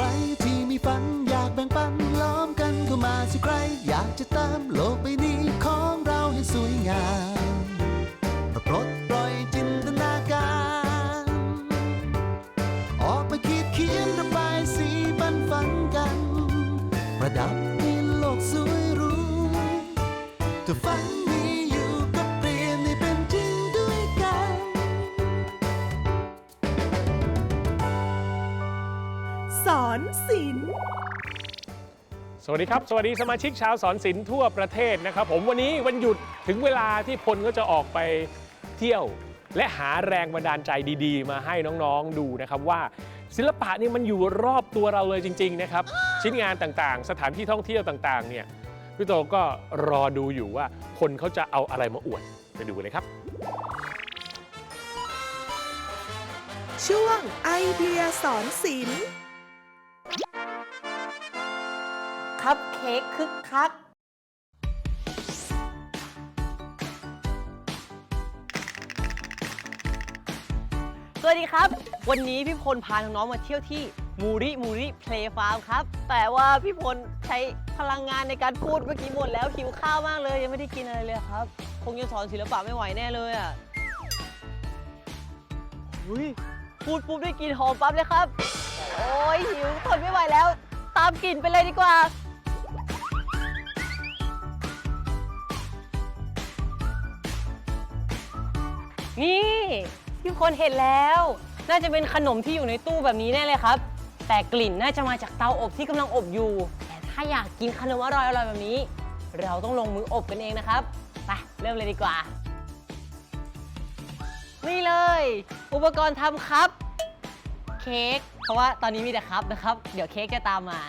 รที่มีฝันอยากแบ่งปันล้อมกันเข้ามาสิใคร อยากจะเติมโลกใบนี้ของเราให้สวยงาม สวัสดีครับ สวัสดีสมาชิกชาวสอนศิลป์ทั่วประเทศนะครับ ผมวันนี้วันหยุดถึงเวลาที่พลก็จะออกไปเที่ยว และหาแรงบันดาลใจดีๆ มาให้น้องๆดูนะครับว่า ศิลปะนี่มันอยู่รอบตัวเราเลยจริง ๆ นะครับ ชิ้นงานต่างๆ สถานที่ท่องเที่ยวต่างๆ เนี่ยพี่โตก็รอดูอยู่ว่าคนเขาจะเอาอะไรมาอวดไปดูกันเลยครับ ช่วงไอเดียสอนศิลป์ เค้กคึกคัก สวัสดีครับ วันนี้พี่พลพาน้องๆมาเที่ยวที่มูริมูริเพลย์ฟาร์มครับ แต่ว่าพี่พลใช้พลังงานในการพูดเมื่อกี้หมดแล้วหิวข้าวมากเลยยังไม่ได้กินอะไรเลยครับ คงจะสอนศิลปะไม่ไหวแน่เลยอะหุยพูดปุ๊บได้กลินหอมปั๊บเลยครับ โอ้ยหิวทนไม่ไหวแล้ว ตามกลิ่นไปเลยดีกว่า นี่พี่คนเห็นแล้ว น่าจะเป็นขนมที่อยู่ในตู้แบบนี้แน่เลยครับ แต่กลิ่นน่าจะมาจากเตาอบที่กำลังอบอยู่ แต่ถ้าอยากกินขนมอร่อยๆแบบนี้ เราต้องลงมืออบกันเองนะครับไปเริ่มเลยดีกว่า นี่เลย อุปกรณ์ทำครับ เค้กเพราะว่าตอนนี้มีแต่ครับนะครับ เดี๋ยวเค้กจะตามมา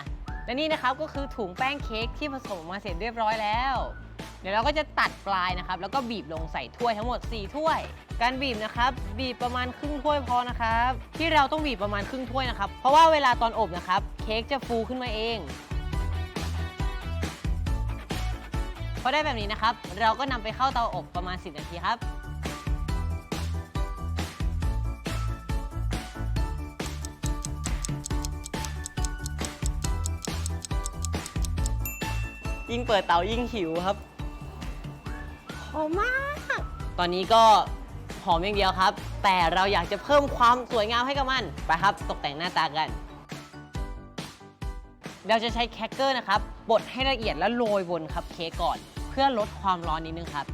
และนี่นะครับก็คือถุงแป้งเค้กที่ผสมออกมาเสร็จเรียบร้อยแล้ว เดี๋ยวเราก็จะตัดปลายนะครับ แล้วก็บีบลงใส่ถ้วยทั้งหมด 4 ถ้วย การบีบนะครับ บีบประมาณครึ่งถ้วยพอนะครับ ที่เราต้องบีบประมาณครึ่งถ้วยนะครับ เพราะว่าเวลาตอนอบนะครับ เค้กจะฟูขึ้นมาเองพอได้แบบนี้นะครับ เราก็นำไปเข้าเตาอบประมาณ 10 นาทีครับ ยิ่งเปิดเตายิ่งหิวครับ หอมมาก ตอนนี้ก็หอมอย่างเดียวครับ แต่เราอยากจะเพิ่มความสวยงามให้กับมัน ไปครับ ตกแต่งหน้าตากัน เราจะใช้แครกเกอร์นะครับ บดให้ละเอียดแล้วโรยบนครับเค้กก่อน เพื่อลดความร้อนนิดนึงครับ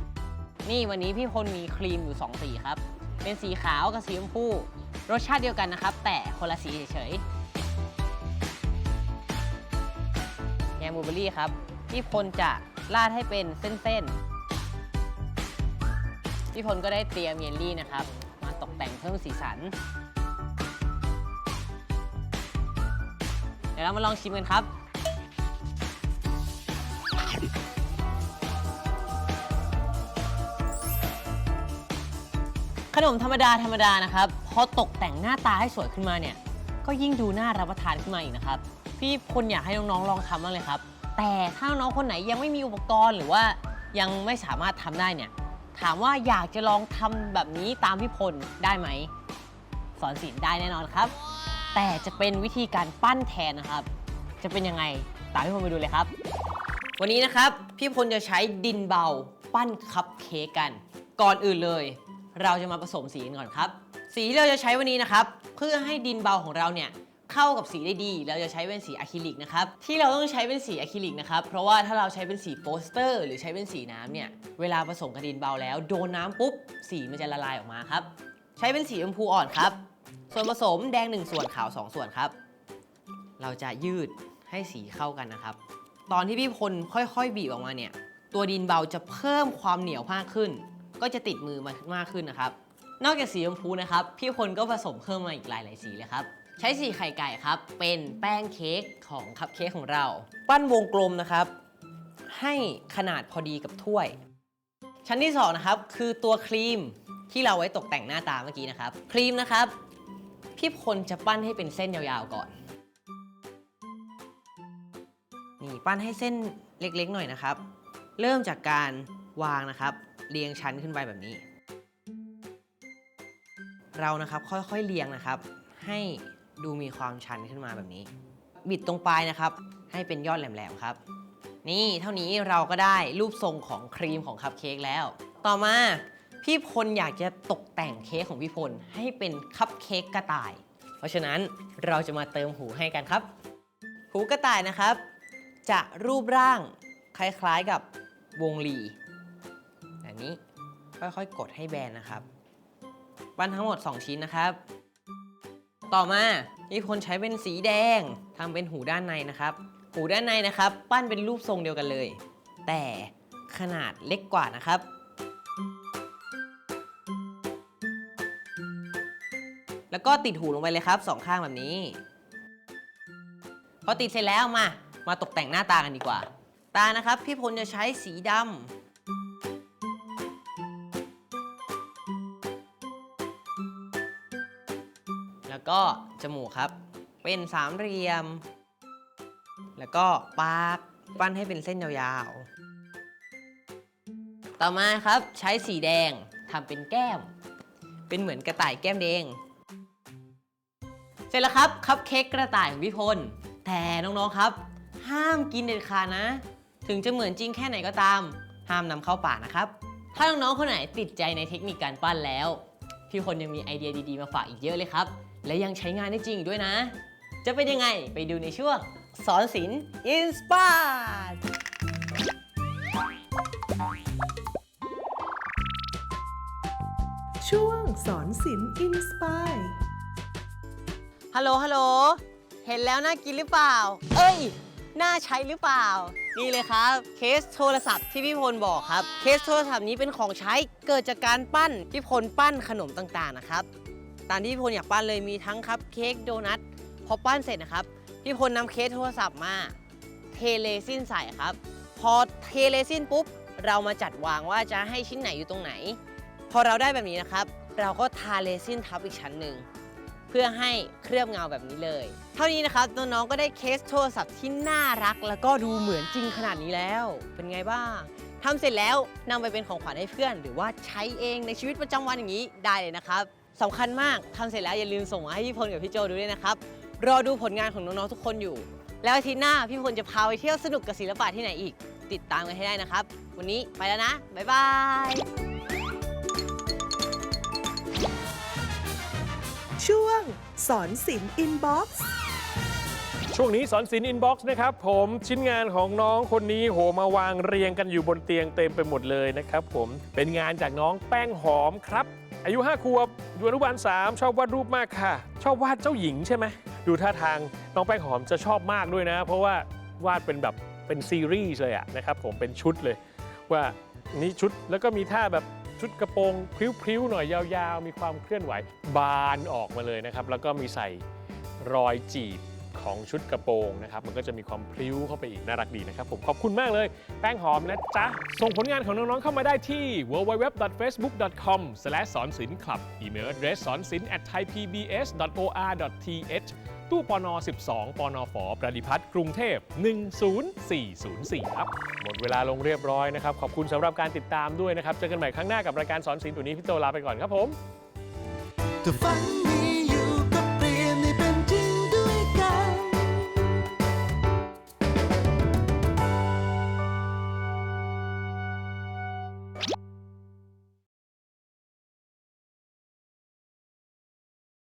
นี่วันนี้พี่พลมีครีมอยู่ 2 สีครับ เป็นสีขาวกับสีชมพู รสชาติเดียวกันนะครับ แต่คนละสีเฉยๆแยมบลูเบอร์รี่ครับ พี่พลจะราดให้เป็นเส้นๆ พี่พลก็ได้เตรียมเยลลี่นะครับ มาตกแต่งเพิ่มสีสัน เดี๋ยวเรามาลองชิมกันครับขนมธรรมดาธรรมดานะครับ พอตกแต่งหน้าตาให้สวยขึ้นมาเนี่ย ก็ยิ่งดูน่ารับประทานขึ้นมาอีกนะครับ พี่พลอยากให้น้องๆลองทำบ้างเลยครับ แต่ถ้าน้องคนไหนยังไม่มีอุปกรณ์หรือว่ายังไม่สามารถทำได้เนี่ย ถามว่าอยากจะลองทำแบบนี้ตามพี่พลได้ไหม สอนศิลป์ได้แน่นอนครับ แต่จะเป็นวิธีการปั้นแทนนะครับ จะเป็นยังไงตามพี่พลไปดูเลยครับ วันนี้นะครับพี่พลจะใช้ดินเบาปั้นคัพเค้กกัน ก่อนอื่นเลย เราจะมาผสมสีกันก่อนครับ สีที่เราจะใช้วันนี้นะครับ เพื่อให้ดินเบาของเราเนี่ย เข้ากับสีได้ดีเราจะใช้เป็นสีอะคริลิกนะครับที่เราต้องใช้เป็นสีอะคริลิกนะครับเพราะว่าถ้าเราใช้เป็นสีโปสเตอร์ หรือใช้เป็นสีน้ำเนี่ยเวลาผสมกับดินเบาแล้ว โดนน้ำปุ๊บสีมันจะละลายออกมาครับใช้เป็นสีชมพูอ่อนครับ ส่วนผสมแดง 1 ส่วนขาว 2 ส่วนครับ เราจะยืดให้สีเข้ากันนะครับ ตอนที่พี่พลค่อยๆบีบออกมาเนี่ยตัวดินเบาจะเพิ่มความเหนียวมากขึ้น ก็จะติดมือมามากขึ้นนะครับ นอกจากสีชมพูนะครับ พี่พลก็ผสมเพิ่มมาอีกหลายๆสีเลยครับ ใช้สีไข่ไก่ครับ เป็นแป้งเค้กของคัพเค้กของเรา ปั้นวงกลมนะครับ ให้ขนาดพอดีกับถ้วย ชั้นที่สองนะครับคือตัวครีมที่เราไว้ตกแต่งหน้าตาเมื่อกี้นะครับ ครีมนะครับ พี่พลจะปั้นให้เป็นเส้นยาวๆก่อน นี่ปั้นให้เส้นเล็กๆหน่อยนะครับ เริ่มจากการวางนะครับ เรียงชั้นขึ้นไปแบบนี้ เรานะครับค่อยๆเรียงนะครับ ให้ ดูมีความชันขึ้นมาแบบนี้ บิดตรงปลายนะครับ ให้เป็นยอดแหลมๆครับ นี่เท่านี้เราก็ได้รูปทรงของครีมของคัพเค้กแล้ว ต่อมาพี่พลอยากจะตกแต่งเค้กของพี่พลให้เป็นคัพเค้กกระต่าย เพราะฉะนั้นเราจะมาเติมหูให้กันครับ หูกระต่ายนะครับ จะรูปร่างคล้ายๆกับวงลีแบบนี้ค่อยๆ กดให้แบนนะครับ ปั้นทั้งหมด 2 ชิ้นนะครับ ต่อมาพี่พลใช้เป็นสีแดงทำเป็นหูด้านในนะครับ หูด้านในนะครับ ปั้นเป็นรูปทรงเดียวกันเลย แต่ขนาดเล็กกว่านะครับ แล้วก็ติดหูลงไปเลยครับสองข้างแบบนี้ พอติดเสร็จแล้วมา มาตกแต่งหน้าตากันดีกว่า ตานะครับ พี่พลจะใช้สีดำ แล้วก็จมูกครับ เป็นสามเหลี่ยม แล้วก็ปากปั้นให้เป็นเส้นยาวๆ ต่อมาครับใช้สีแดงทำเป็นแก้ม เป็นเหมือนกระต่ายแก้มแดง เสร็จแล้วครับคัพเค้กกระต่ายของพี่พล แต่น้องๆครับ ห้ามกินเด็ดขาดนะ ถึงจะเหมือนจริงแค่ไหนก็ตาม ห้ามนำเข้าปากนะครับ ถ้าน้องๆคนไหนติดใจในเทคนิคการปั้นแล้ว พี่พลยังมีไอเดียดีๆมาฝากอีกเยอะเลยครับ และยังใช้งานได้จริงอีกด้วยนะ จะเป็นยังไงไปดูในช่วง สอนศิลป์อินสปายช่วงสอนศิลป์อินสปายฮัลโหลฮัลโหล เห็นแล้วน่ากินหรือเปล่า เอ้ย น่าใช้หรือเปล่า นี่เลยครับ เคสโทรศัพท์ที่พี่พลบอกครับ เคสโทรศัพท์นี้เป็นของใช้เกิดจากการปั้นพี่พลปั้นขนมต่างๆนะครับ ตามที่พี่พลอยากปั้นเลยมีทั้งคัพเค้กโดนัทพอปั้นเสร็จนะครับพี่พลนำเคสโทรศัพท์มาเทเลซินใส่ครับ พอเทเลซินปุ๊บเรามาจัดวางว่าจะให้ชิ้นไหนอยู่ตรงไหน พอเราได้แบบนี้นะครับ เราก็ทาเลซินทับอีกชั้นหนึ่ง เพื่อให้เคลือบเงาแบบนี้เลย เท่านี้นะครับน้องๆก็ได้เคสโทรศัพท์ที่น่ารัก แล้วก็ดูเหมือนจริงขนาดนี้แล้ว เป็นไงบ้างทำเสร็จแล้วนำไปเป็นของขวัญให้เพื่อน หรือว่าใช้เองในชีวิตประจำวันอย่างนี้ได้เลยนะครับสำคัญมากทำเสร็จแล้วอย่าลืมส่งมาให้พี่พลกับพี่โจดูด้วยนะครับรอดูผลงานของน้องๆทุกคนอยู่ แล้วอาทิตย์หน้าพี่พลจะพาไปเที่ยวสนุกกับศิลปะที่ไหนอีก ติดตามกันให้ได้นะครับ วันนี้ไปแล้วนะบ๊ายบาย ช่วงสอนศิลป์อินบ็อกซ์ช่วงนี้สอนศิลป์อินบ็อกซ์นะครับผมชิ้นงานของน้องคนนี้โหมาวางเรียงกันอยู่บนเตียงเต็มไปหมดเลยนะครับผมเป็นงานจากน้องแป้งหอมครับ อายุ5ขวบอยู่อนุบาล3ชอบวาดรูปมากค่ะ ชอบวาดเจ้าหญิงใช่ไหมดูท่าทางน้องแป้งหอมจะชอบมากด้วยนะ เพราะว่าวาดเป็นแบบเป็นซีรีส์เลยอะนะครับผมเป็นชุดเลยว่านี่ชุดแล้วก็มีท่าแบบ ชุดกระโปรงพริ้วๆหน่อยยาวๆ มีความเคลื่อนไหวบานออกมาเลยนะครับ แล้วก็มีใส่รอยจีบของชุดกระโปรงนะครับ มันก็จะมีความพริ้วเข้าไปอีกน่ารักดีนะครับ ผมขอบคุณมากเลย แป้งหอมนะจ๊ะ ส่งผลงานของน้องๆเข้ามาได้ที่ www.facebook.com สอนศิลป์คลับอีเมล address สอนศิลป์ at thaipbs.or.th ตู้ปน12ปนฝประดิพัฒน์กรุงเทพ 10404 ครับ หมดเวลาลงเรียบร้อยนะครับ ขอบคุณสำหรับการติดตามด้วยนะครับ เจอกันใหม่ครั้งหน้ากับรายการสอนศิลป์ตัวนี้พี่โตลาไปก่อนครับผมถ้าฝัน